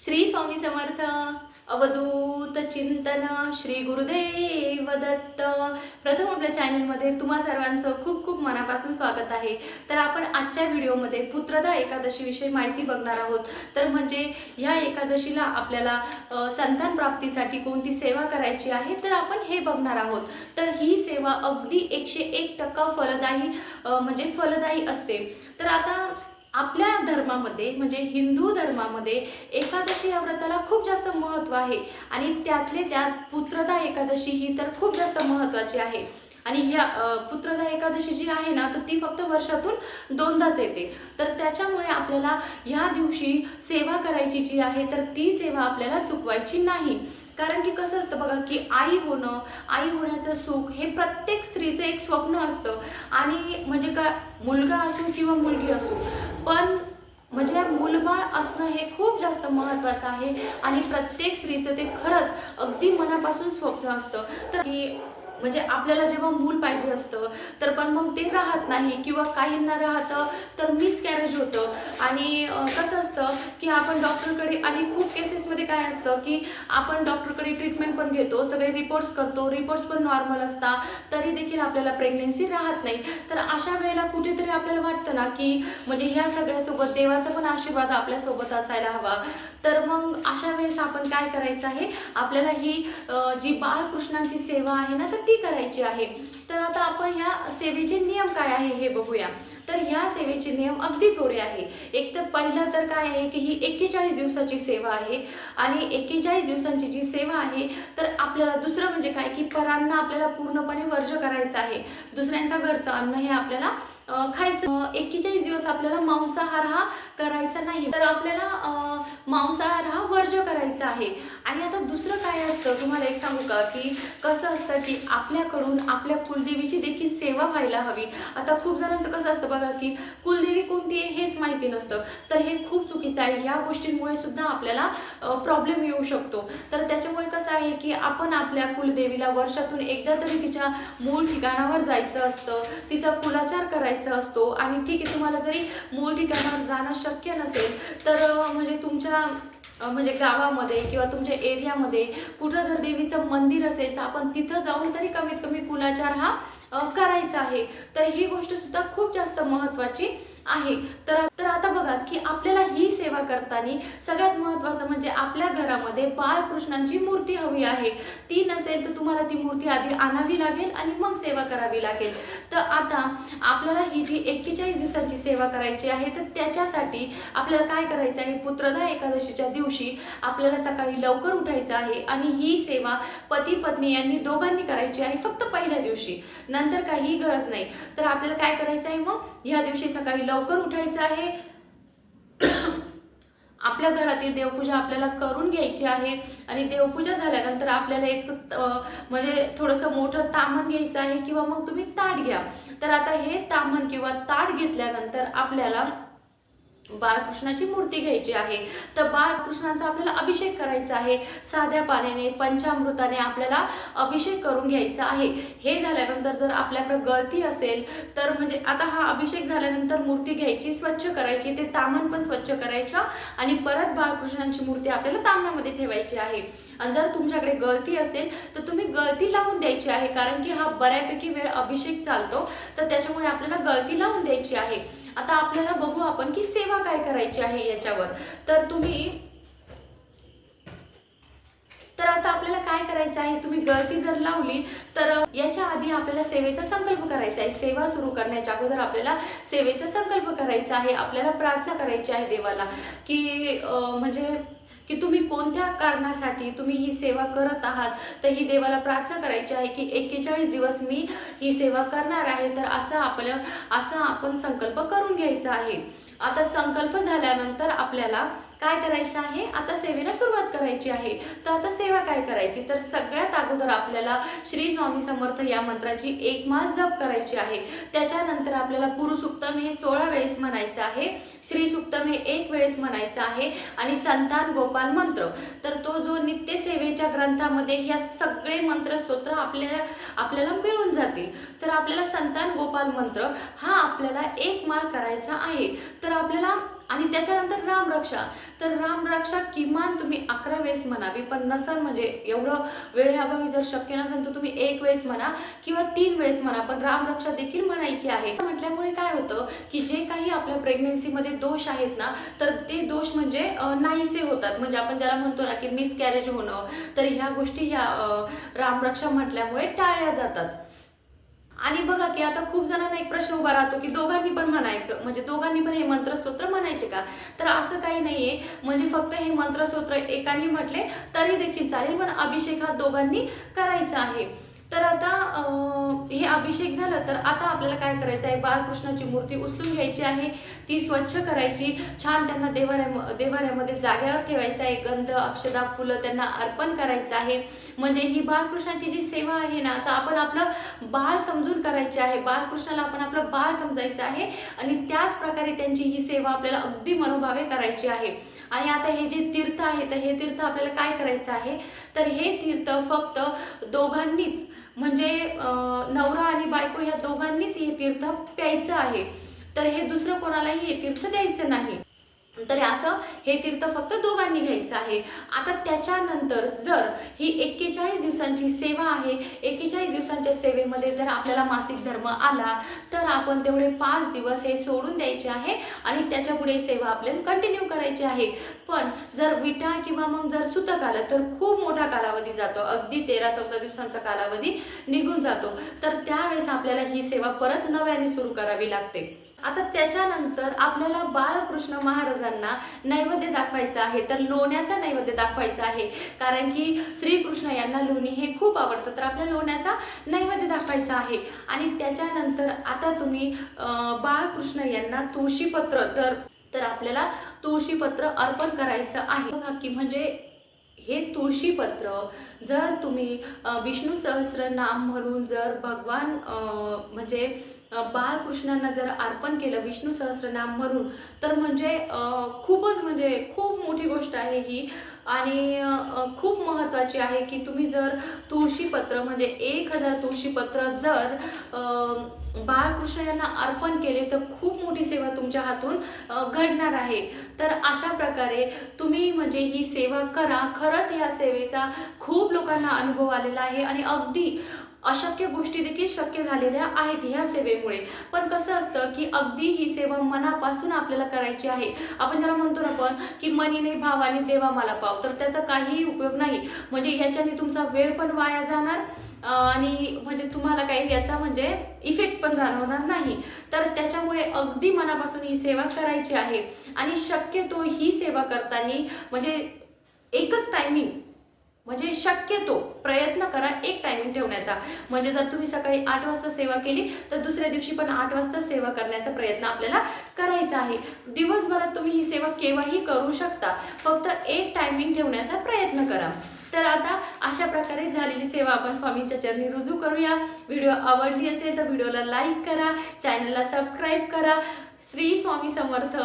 श्री स्वामी समर्थ अवधूत चिंतन श्री गुरुदेव दत्त. प्रथम आपल्या चॅनलमध्ये तुम्हा सर्वांचं खूप खूप मनापासून स्वागत आहे. तर आपण आजच्या व्हिडिओमध्ये पुत्रदा एकादशीविषयी माहिती बघणार आहोत. तर म्हणजे ह्या एकादशीला आपल्याला संतान प्राप्तीसाठी कोणती सेवा करायची आहे तर आपण हे बघणार आहोत. तर ही सेवा अगदी एकशे एक टक्का फलदायी म्हणजे फलदायी असते. तर आता आपल्या धर्मामध्ये म्हणजे हिंदू धर्मामध्ये एकादशी या व्रताला खूप जास्त महत्त्व आहे. आणि त्यातले त्यात पुत्रदा एकादशी ही तर खूप जास्त महत्त्वाची आहे. आणि ह्या पुत्रदा एकादशी जी आहे ना तर ती फक्त वर्षातून दोनदाच येते. तर त्याच्यामुळे आपल्याला ह्या दिवशी सेवा करायची जी आहे तर ती सेवा आपल्याला चुकवायची नाही. कारण की कसं असतं बघा की आई होणं आई होण्याचं सुख हे प्रत्येक स्त्रीचं एक स्वप्न असतं. आणि म्हणजे का मुलगा असो किंवा मुलगी असो पण म्हणजे मूलबाळ असणं हे खूप जास्त महत्त्वाचं आहे आणि प्रत्येक स्त्रीचं ते खरंच अगदी मनापासून स्वप्न असतं. तर की म्हणजे आपल्याला जेव्हा मूल पाहिजे असतं तर पण मग ते राहत नाही किंवा काहींना राहतं तर मिसकॅरेज होतं. आणि कसं असतं की आपण डॉक्टरकडे आणि खूप केस काय असतं की आपण डॉक्टरकडे ट्रीटमेंट पण घेतो सगळे रिपोर्ट्स करतो रिपोर्ट्स पण नॉर्मल असतात तरी देखील आपल्याला प्रेग्नेन्सी राहत नाही. तर अशा वेळेला कुठेतरी आपल्याला वाटतं ना की म्हणजे ह्या सगळ्यासोबत देवाचा पण आशीर्वाद आपल्यासोबत असायला हवा. तर मग अशा वेळेस आपण काय करायचं आहे? आपल्याला ही जी बाळकृष्णांची सेवा आहे ना तर ती करायची आहे. तर आता आपण ह्या सेवेचे नियम काय आहे हे बघूया. तर ह्या सेवेचे नियम अगदी थोडे आहे. एक तर पहिलं तर काय आहे की ही एक्केचाळीस दिवसाची सेवा आहे. आणि एक्केचाळीस दिवसांची जी सेवा आहे तर आपल्याला दुसरं म्हणजे काय? की परांना आपल्याला पूर्णपणे वर्ज करायचं आहे. दुसऱ्यांचा घरचं अन्न हे आपल्याला खायचं. एक्केचाळीस दिवस आपल्याला मांसाहार हा करायचा नाही. तर आपल्याला मांसाहार हा वर्ज करायचा आहे. आणि आता दुसरं काय असतं? तुम्हाला एक सांगू का? की कसं असतं की आपल्याकडून आपल्या कुलदेवीची देखील सेवा व्हायला हवी. आता खूप जणांचं कसं असतं बघा की कुलदेवी कोणती आहे हेच माहिती नसतं. तर हे खूप चुकीचं आहे. ह्या गोष्टींमुळे सुद्धा आपल्याला प्रॉब्लेम येऊ शकतो. तर त्याच्यामुळे कसं आहे की आपण आपल्या कुलदेवीला वर्षातून एकदा तरी तिच्या मूळ ठिकाणावर जायचं असतं. तिचा कुलाचार करायचा असतो आणि ठीक आहे तुम्हाला जरी मूळ ठिकाणावर जाणं शक्य नसेल तर म्हणजे तुमच्या म्हणजे गावामध्ये किंवा तुमच्या एरियामध्ये कुठं जर देवीचं मंदिर असेल तर आपण तिथं जाऊन तरी कमीत कमी कुलाचार हा करायचा आहे. तर ही गोष्ट सुद्धा खूप जास्त महत्त्वाची आहे. तर तर आता बघा की आपल्याला ही सेवा करताना सगळ्यात महत्त्वाचं म्हणजे आपल्या घरामध्ये बाळकृष्णांची मूर्ती हवी आहे. ती नसेल तर तुम्हाला ती मूर्ती आधी आणावी लागेल आणि मग सेवा करावी लागेल. तर आता आपल्याला ही जी एक्केचाळीस दिवसांची सेवा करायची आहे तर त्याच्यासाठी आपल्याला काय करायचं आहे? पुत्रदा एकादशीच्या दिवशी आपल्याला सकाळी लवकर उठायचं आहे आणि ही सेवा पती पत्नी यांनी दोघांनी करायची आहे फक्त पहिल्या दिवशी. नंतर काही गरज नाही. तर आपल्याला काय करायचं आहे मग? ह्या दिवशी सकाळी लवकर लवकर उठायचं आहे. आपल्या घरातील देवपूजा आपल्याला करून घ्यायची आहे. आणि देवपूजा झाल्यानंतर आपल्याला एक म्हणजे थोडंसं मोठं तामण घ्यायचं आहे किंवा मग तुम्ही ताट घ्या. तर आता हे तामण किंवा ताट घेतल्यानंतर आपल्याला बाळकृष्णाची मूर्ती घ्यायची आहे. तर बाळकृष्णाचा आपल्याला अभिषेक करायचा आहे. साध्या पाण्याने पंचामृताने आपल्याला अभिषेक करून घ्यायचा आहे. हे झाल्यानंतर जर आपल्याकडे गळती असेल तर म्हणजे आता हा अभिषेक झाल्यानंतर मूर्ती घ्यायची स्वच्छ करायची ते तामण पण स्वच्छ करायचं आणि परत बाळकृष्णांची मूर्ती आपल्याला तामणामध्ये ठेवायची आहे. आणि जर तुमच्याकडे गळती असेल तर तुम्ही गळती लावून द्यायची आहे कारण की हा बऱ्यापैकी वेळ अभिषेक चालतो तर त्याच्यामुळे आपल्याला गळती लावून द्यायची आहे. आता आपल्याला बघू आपण की सेवा काय करायची आहे याच्यावर. तर तुम्ही तर आता आपल्याला काय करायचं आहे? तुम्ही गळती जर लावली तर याच्या आधी आपल्याला सेवेचा संकल्प करायचा आहे. सेवा सुरू करण्याच्या अगोदर आपल्याला सेवेचा संकल्प करायचा आहे. आपल्याला प्रार्थना करायची आहे देवाला. की म्हणजे की तुम्ही कोणत्या कारणासाठी तुम्ही ही सेवा करत आहात तर ही देवाला प्रार्थना करायची आहे की एक्केचाळीस दिवस मी ही सेवा करणार आहे तर असं आपल्या असा आपण संकल्प करून घ्यायचा आहे. आता संकल्प झाल्यानंतर आपल्याला काय करायचं आहे? आता सेवेला सुरुवात करायची आहे. तर आता सेवा काय करायची? तर सगळ्यात अगोदर आपल्याला श्री स्वामी समर्थ या मंत्राची एक माळ जप करायची आहे. त्याच्यानंतर आपल्याला पुरुषुक्तम हे सोळा वेळेस म्हणायचं आहे. श्री सुक्तम हे एक वेळेस म्हणायचं आहे. आणि संतान गोपाल मंत्र. तर तो जो नित्य सेवेच्या ग्रंथामध्ये ह्या सगळे मंत्र स्तोत्र आपल्याला आपल्याला मिळून जातील. तर आपल्याला संतान गोपाल मंत्र हा आपल्याला एक माळ करायचा आहे. तर आपल्याला आणि त्याच्यानंतर रामरक्षा तर रामरक्षा किमान तुम्ही अकरा वेळेस म्हणावी पण नसल म्हणजे एवढं वेळेअभावी जर शक्य नसेल तर तुम्ही एक वेळेस म्हणा किंवा तीन वेळेस म्हणा पण रामरक्षा देखील म्हणायची आहे. म्हटल्यामुळे काय होतं की जे काही आपल्या प्रेग्नेन्सीमध्ये दोष आहेत ना तर ते दोष म्हणजे नाहीसे होतात. म्हणजे आपण ज्याला म्हणतो ना की मिसकॅरेज होणं तर ह्या गोष्टी ह्या रामरक्षा म्हटल्यामुळे टाळल्या जातात. आणि बघा की आता खूप जणांना एक प्रश्न उभा राहतो की दोघांनी पण म्हणायचं. म्हणजे दोघांनी पण हे मंत्रस्तोत्र म्हणायचे का? तर असं काही नाहीये. म्हणजे फक्त हे मंत्रस्तोत्र एकाने म्हटले तरी देखील चालेल. पण अभिषेक हा दोघांनी करायचा आहे. तर आता हे अभिषेक झालं तर आता आपल्याला काय करायचं आहे? बाळकृष्णाची मूर्ती उचलून घ्यायची आहे. ती स्वच्छ करायची. छान त्यांना देवाऱ्या देवाऱ्यामध्ये जाग्यावर ठेवायचं आहे. गंध अक्षदा फुलं त्यांना अर्पण करायचं आहे. म्हणजे ही बाळकृष्णाची जी सेवा आहे ना आता आपण आपलं बाळ समजून करायची आहे. बाळकृष्णाला आपण आपलं बाळ समजायचं आहे. आणि त्याच प्रकारे त्यांची ही सेवा आपल्याला अगदी मनोभावे करायची आहे. आणि आता हे जे तीर्थ आहे तर हे तीर्थ आपल्याला काय करायचं आहे? तर हे तीर्थ फक्त दोघांनीच म्हणजे नवरा आणि बायको ह्या दोघांनीच हे तीर्थ प्यायचं आहे. तर हे दुसरं कोणालाही हे तीर्थ द्यायचं नाही. तर असं हे तीर्थ फक्त दोघांनी घ्यायचं आहे. आता त्याच्यानंतर जर ही एक्केचाळीस दिवसांची सेवा आहे एक्केचाळीस दिवसांच्या सेवेमध्ये जर आपल्याला मासिक धर्म आला तर आपण तेवढे पाच दिवस हे सोडून द्यायचे आहे आणि त्याच्या पुढे सेवा आपल्याला कंटिन्यू करायची आहे. पण जर विटा किंवा मग जर सुतक आलं तर खूप मोठा कालावधी जातो. अगदी तेरा चौदा दिवसांचा कालावधी निघून जातो. तर त्यावेळेस आपल्याला ही सेवा परत नव्याने सुरू करावी लागते. आता त्याच्यानंतर आपल्याला बाळकृष्ण महाराजांना नैवेद्य दाखवायचं आहे. तर लोण्याचा नैवेद्य दाखवायचा आहे. कारण की श्रीकृष्ण यांना लोणी हे खूप आवडतं. तर आपल्या लोण्याचा नैवेद्य दाखवायचा आहे. आणि त्याच्यानंतर आता तुम्ही बाळकृष्ण यांना तुळशीपत्र जर तर आपल्याला तुळशीपत्र अर्पण करायचं आहे. की म्हणजे हे तुळशीपत्र जर तुम्ही विष्णू सहस्र नाम म्हणून जर भगवान म्हणजे बाळकृष्णांना जर अर्पण केलं विष्णू सहस्रनाम म्हणून तर म्हणजे खूपच म्हणजे खूप मोठी गोष्ट आहे ही. आणि खूप महत्त्वाची आहे की तुम्ही जर तुळशीपत्र म्हणजे एक हजार तुळशीपत्र जर बाळकृष्ण यांना अर्पण केले तर खूप मोठी सेवा तुमच्या हातून घडणार आहे. तर अशा प्रकारे तुम्ही म्हणजे ही सेवा करा. खरंच या सेवेचा खूप लोकांना अनुभव आलेला आहे आणि अगदी अशक्य गोष्टी देखील शक्य झालेल्या आहेत ह्या सेवेमुळे. पण कसं असतं की अगदी ही सेवा मनापासून आपल्याला करायची आहे. आपण ज्याला म्हणतो ना पण की मनीने भावाने देवा मला पाव. तर त्याचा काहीही उपयोग नाही. म्हणजे याच्याने तुमचा वेळ पण वाया जाणार. आणि म्हणजे तुम्हाला काही याचा म्हणजे इफेक्ट पण जाणवणार नाही. तर त्याच्यामुळे अगदी मनापासून ही सेवा करायची आहे. आणि शक्यतो ही सेवा करताना म्हणजे एकच टायमिंग म्हणजे शक्यतो प्रयत्न करा एक टायमिंग ठेवण्याचा. म्हणजे जर तुम्ही सकाळी आठ वाजता सेवा केली तर दुसऱ्या दिवशी पण आठ वाजता सेवा करण्याचा प्रयत्न आपल्याला करायचा आहे. दिवसभरात तुम्ही ही सेवा केव्हाही करू शकता. फक्त एक टायमिंग ठेवण्याचा प्रयत्न करा. तर आता अशा प्रकारे झालेली सेवा आपण स्वामींच्या चरणी रुजू करूया. व्हिडिओ आवडली असेल तर व्हिडिओला लाईक करा. चॅनलला सबस्क्राईब करा. श्री स्वामी समर्थ.